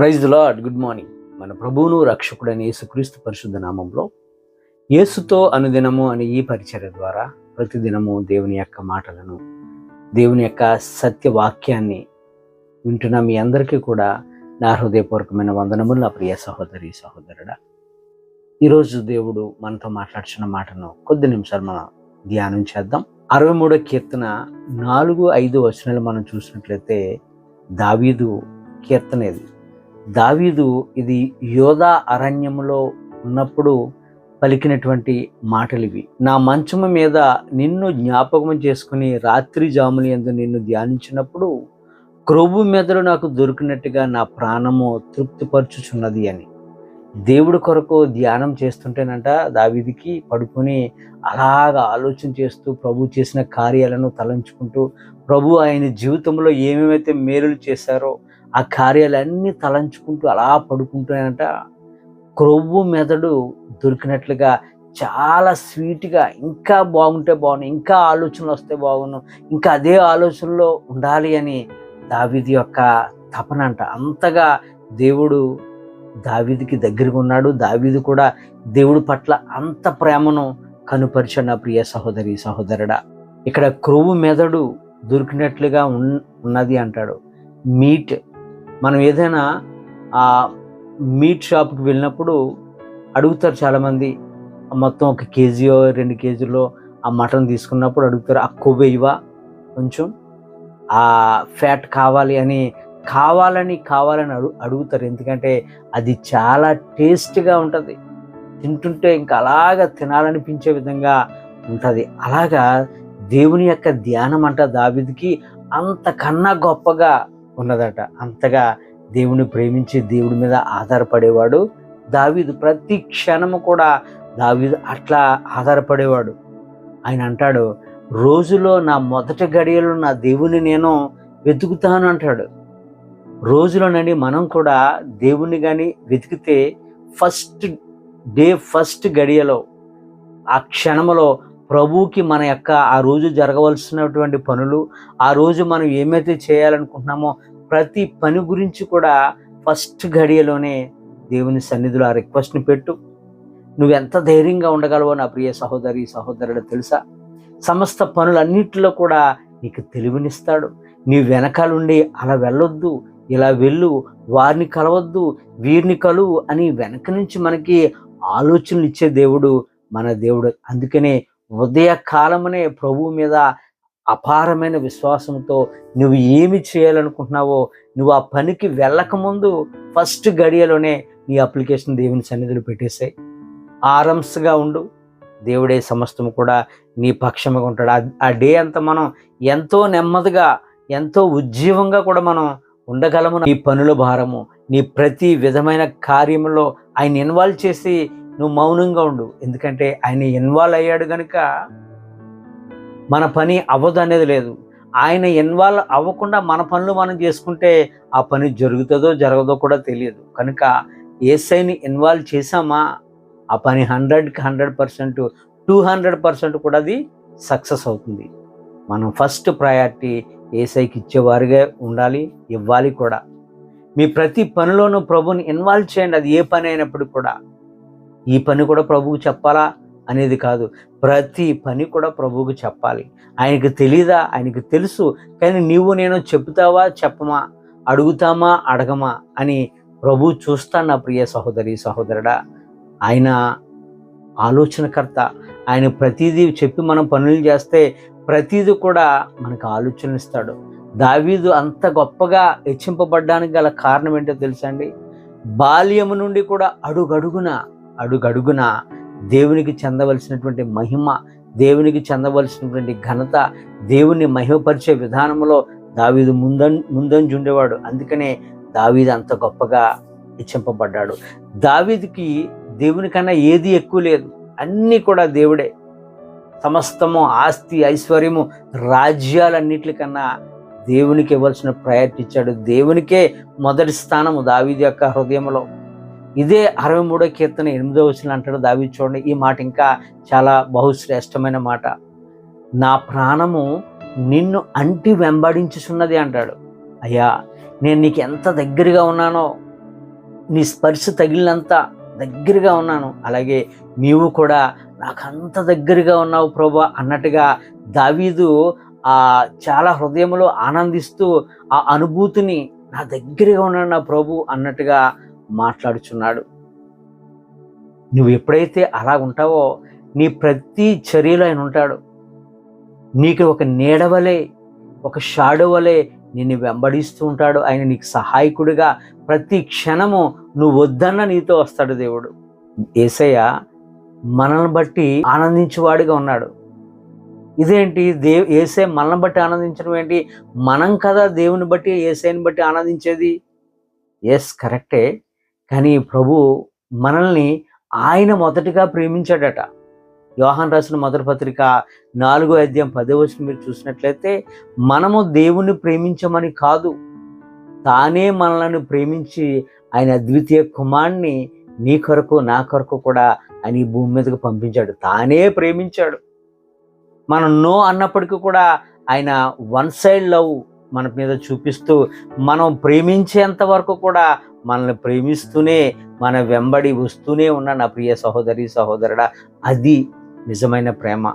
Praise lord good morning మన ప్రభువును రక్షకుడైన యేసుక్రీస్తు పరిశుద్ధ నామంలో యేసుతో అనుదినము అనే ఈ పరిచర్య ద్వారా ప్రతిదినము దేవుని యొక్క మాటలను దేవుని యొక్క సత్యవాక్యాన్ని వింటున్న మీ అందరికీ కూడా నా హృదయపూర్వకమైన వందనములు నా ప్రియ సహోదరి సహోదరుడా. ఈరోజు దేవుడు మనతో మాట్లాడుచున్న మాటను కొద్ది నిమిషాలు మనం ధ్యానం చేద్దాం. అరవై మూడో కీర్తన నాలుగు ఐదు వచనాలు మనం చూసినట్లయితే దావీదు కీర్తన ఇది. దావీదు ఇది యోధా అరణ్యములో ఉన్నప్పుడు పలికినటువంటి మాటలు ఇవి నా మంచము మీద నిన్ను జ్ఞాపకం చేసుకుని రాత్రి జాములు ఎందు నిన్ను ధ్యానించినప్పుడు క్రొవ్వు మెదడు నాకు దొరికినట్టుగా నా ప్రాణము తృప్తిపరచుచున్నది అని. దేవుడి కొరకు ధ్యానం చేస్తుంటేనంట దావీదికి పడుకొని అలాగా ఆలోచన చేస్తూ ప్రభు చేసిన కార్యాలను తలంచుకుంటూ ప్రభు ఆయన జీవితంలో ఏమేమైతే మేలులు చేశారో ఆ కార్యాలన్నీ తలంచుకుంటూ అలా పడుకుంటానంట క్రొవ్వు మెదడు దొరికినట్లుగా చాలా స్వీట్గా ఇంకా బాగుంటే బాగుండు ఇంకా ఆలోచనలు వస్తే బాగుండు ఇంకా అదే ఆలోచనలో ఉండాలి అని దావిది యొక్క తపన అంట. అంతగా దేవుడు దావీదికి దగ్గరగా ఉన్నాడు. దావీదు కూడా దేవుడి పట్ల అంత ప్రేమను కనుపరిచిన నా ప్రియ సహోదరి సహోదరుడా ఇక్కడ క్రొవ్వు మెదడు దొరికినట్లుగా ఉన్నది అంటాడు. మీట్ మనం ఏదైనా మీట్ షాప్కి వెళ్ళినప్పుడు అడుగుతారు చాలామంది మొత్తం ఒక కేజీయో రెండు కేజీలో ఆ మటన్ తీసుకున్నప్పుడు అడుగుతారు ఆ కొవ్వు ఇవా కొంచెం ఆ ఫ్యాట్ కావాలి అని కావాలని కావాలని అడుగు అడుగుతారు. ఎందుకంటే అది చాలా టేస్ట్గా ఉంటుంది. తింటుంటే ఇంకా అలాగా తినాలనిపించే విధంగా ఉంటుంది. అలాగా దేవుని యొక్క ధ్యానం అంట దావిదికి అంతకన్నా గొప్పగా ఉన్నదట. అంతగా దేవుని ప్రేమించి దేవుడి మీద ఆధారపడేవాడు దావీదు. ప్రతి క్షణము కూడా దావీదు అట్లా ఆధారపడేవాడు. ఆయన అంటాడు రోజులో నా మొదటి గడియలో నా దేవుని నేను వెతుకుతాను అంటాడు. రోజులోనని మనం కూడా దేవుని కానీ వెతికితే ఫస్ట్ డే ఫస్ట్ గడియలో ఆ క్షణములో ప్రభువుకి మన యొక్క ఆ రోజు జరగవలసినటువంటి పనులు ఆ రోజు మనం ఏమైతే చేయాలనుకుంటున్నామో ప్రతి పని గురించి కూడా ఫస్ట్ ఘడియలోనే దేవుని సన్నిధిలో ఆ రిక్వెస్ట్ని పెట్టు. నువ్వు ఎంత ధైర్యంగా ఉండగలవో నా ప్రియ సహోదరి సహోదరుడు తెలుసా? సమస్త పనులన్నింటిలో కూడా నీకు తెలివినిస్తాడు. నీ వెనకాలుండి అలా వెళ్ళొద్దు ఇలా వెళ్ళు వారిని కలవద్దు వీరిని కలువు అని వెనక నుంచి మనకి ఆలోచనలు ఇచ్చే దేవుడు మన దేవుడు. అందుకనే ఉదయ కాలమనే ప్రభువు మీద అపారమైన విశ్వాసంతో నువ్వు ఏమి చేయాలనుకుంటున్నావో నువ్వు ఆ పనికి వెళ్ళకముందు ఫస్ట్ గడియలోనే నీ అప్లికేషన్ దేవుని సన్నిధిలో పెట్టేసాయి. ఆరమ్స్గా ఉండు. దేవుడే సమస్తం కూడా నీ పక్షముగా ఉంటాడు. ఆ- ఆ డే అంతా మనం ఎంతో నెమ్మదిగా ఎంతో ఉజ్జీవంగా కూడా మనం ఉండగలము. నీ పనుల భారము నీ ప్రతి విధమైన కార్యంలో ఆయన ఇన్వాల్వ్ చేసి నువ్వు మౌనంగా ఉండు. ఎందుకంటే ఆయన ఇన్వాల్వ్ అయ్యాడు కనుక మన పని అవ్వదు అనేది లేదు. ఆయన ఇన్వాల్వ్ అవ్వకుండా మన పనులు మనం చేసుకుంటే ఆ పని జరుగుతుందో జరగదో కూడా తెలియదు. కనుక ఏసైని ఇన్వాల్వ్ చేసామా ఆ పని హండ్రెడ్కి hundred percent two hundred percent కూడా అది సక్సెస్ అవుతుంది. మనం ఫస్ట్ ప్రయారిటీ ఏసైకి ఇచ్చేవారుగా ఉండాలి ఇవ్వాలి కూడా. మీ ప్రతి పనిలోనూ ప్రభుని ఇన్వాల్వ్ చేయండి. అది ఏ పని అయినప్పుడు కూడా. ఈ పని కూడా ప్రభువు చెప్పాలా? అనేది కాదు. ప్రతి పని కూడా ప్రభువుకు చెప్పాలి. ఆయనకు తెలీదా? ఆయనకు తెలుసు. కానీ నీవు నేను చెప్తావా చెప్పమా? అడుగుతామా? అడగమా? అని ప్రభు చూస్తాను నా ప్రియ సహోదరి సహోదరుడా. ఆయన ఆలోచనకర్త. ఆయన ప్రతిదీ చెప్పి మనం పనులు చేస్తే ప్రతిదీ కూడా మనకు ఆలోచనలు ఇస్తాడు దావీదు అంత గొప్పగా హెచ్చింపబడ్డానికి గల కారణం ఏంటో తెలుసా అండి? బాల్యము నుండి కూడా అడుగడుగున అడుగడుగున దేవునికి చెందవలసినటువంటి మహిమ దేవునికి చెందవలసినటువంటి ఘనత దేవుని మహిమపరిచే విధానంలో దావీదు ముందం ముందంజుండేవాడు. అందుకనే దావీదు అంత గొప్పగా హెచ్చింపబడ్డాడు దావీదుకి దేవుని కన్నా ఏది ఎక్కువ లేదు. అన్నీ కూడా దేవుడే. సమస్తము ఆస్తి ఐశ్వర్యము రాజ్యాలన్నిటికన్నా దేవునికి ఇవ్వాల్సిన ప్రయత్నించాడు. దేవునికే మొదటి స్థానము దావీది యొక్క హృదయంలో ఇదే అరవై మూడో కీర్తన ఎనిమిదో వచ్చిన అంటాడు దావి చూడండి ఈ మాట ఇంకా చాలా బహుశ్రేష్టమైన మాట. నా ప్రాణము నిన్ను అంటి వెంబడించుచున్నది అంటాడు. అయ్యా నేను నీకు ఎంత దగ్గరగా ఉన్నానో నీ స్పర్శ తగిలినంత దగ్గరగా ఉన్నాను. అలాగే నీవు కూడా నాకు అంత దగ్గరగా ఉన్నావు ప్రభా అన్నట్టుగా దావీదు ఆ చాలా హృదయంలో ఆనందిస్తూ ఆ అనుభూతిని నా దగ్గరగా ఉన్నాడు నా ప్రభు అన్నట్టుగా మాట్లాడుచున్నాడు. నువ్వు ఎప్పుడైతే అలా ఉంటావో నీ ప్రతి చర్యలో ఆయన ఉంటాడు. నీకు ఒక నీడవలే ఒక షాడో నిన్ను వెంబడిస్తూ ఉంటాడు. ఆయన నీకు సహాయకుడిగా ప్రతి క్షణము నువ్వు వద్దన్న నీతో వస్తాడు దేవుడు. ఏసయ్య మనల్ని బట్టి ఆనందించేవాడిగా ఉన్నాడు. ఇదేంటి? దేవు ఏసే మనల్ని బట్టి ఆనందించడం ఏంటి? మనం కదా దేవుని బట్టి ఏసైని బట్టి ఆనందించేది? ఎస్ కరెక్టే. కానీ ప్రభు మనల్ని ఆయన మొదటిగా ప్రేమించాడట. యోహాన్ రాసిన మొదటి పత్రిక నాలుగో అధ్యాయం పదే వచ్చిన మీరు చూసినట్లయితే మనము దేవుణ్ణి ప్రేమించమని కాదు తానే మనల్ని ప్రేమించి ఆయన అద్వితీయ కుమార్ని నీ కొరకు నా కొరకు కూడా ఆయన ఈ భూమి మీదకు పంపించాడు. తానే ప్రేమించాడు. మనం నో అన్నప్పటికీ కూడా ఆయన వన్ సైడ్ లవ్ మన మీద చూపిస్తూ మనం ప్రేమించేంత వరకు కూడా మనల్ని ప్రేమిస్తూనే మన వెంబడి వస్తూనే ఉన్న నా ప్రియ సహోదరి సహోదరుడా అది నిజమైన ప్రేమ.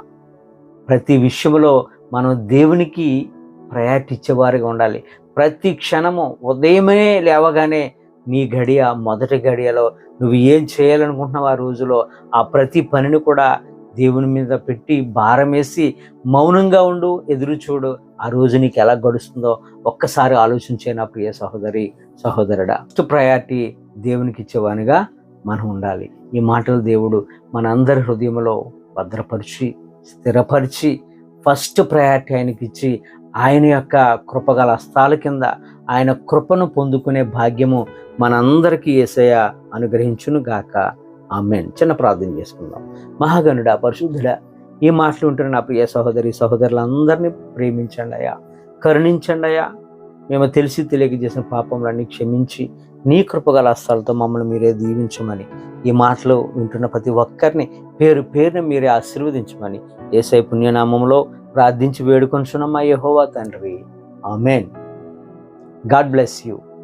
ప్రతి విషయంలో మనం దేవునికి ప్రయారిటీ ఇచ్చేవారిగా ఉండాలి. ప్రతి క్షణము ఉదయమే లేవగానే నీ గడియ మొదటి గడియలో నువ్వు ఏం చేయాలనుకుంటున్నావు ఆ రోజులో ఆ ప్రతి పనిని కూడా దేవుని మీద పెట్టి భారం వేసి మౌనంగా ఉండు ఎదురు చూడు. ఆ రోజు నీకు ఎలా గడుస్తుందో ఒక్కసారి ఆలోచించే నా ప్రియ సహోదరి సహోదరుడా. ఫస్ట్ ప్రయారిటీ దేవునికి ఇచ్చేవానిగా మనం ఉండాలి. ఈ మాటలు దేవుడు మనందరి హృదయంలో భద్రపరిచి స్థిరపరిచి ఫస్ట్ ప్రయారిటీ ఆయనకి ఇచ్చి ఆయన యొక్క కృపగల హస్తాల కింద ఆయన కృపను పొందుకునే భాగ్యము మనందరికీ ఏసయ అనుగ్రహించును గాక ఆమెన్. చిన్న ప్రార్థన చేసుకుందాం. మహాగనుడ పరిశుద్ధుడా ఈ మాటలు ఉంటున్న నా ప్రియ సహోదరి సహోదరులందరినీ ప్రేమించండి అయ్యా. కరుణించండి అయ్యా. మేము తెలిసి తెలియక చేసిన పాపములన్నీ క్షమించి నీ కృపగల అస్తాలతో మమ్మల్ని మీరే దీవించమని ఈ మాటలు వింటున్న ప్రతి ఒక్కరిని పేరు పేరున మీరే ఆశీర్వదించమని ఏసై పుణ్యనామంలో ప్రార్థించి వేడుకొంచున్నమ్మా యహోవా తండ్రి. ఆమెన్. God bless you.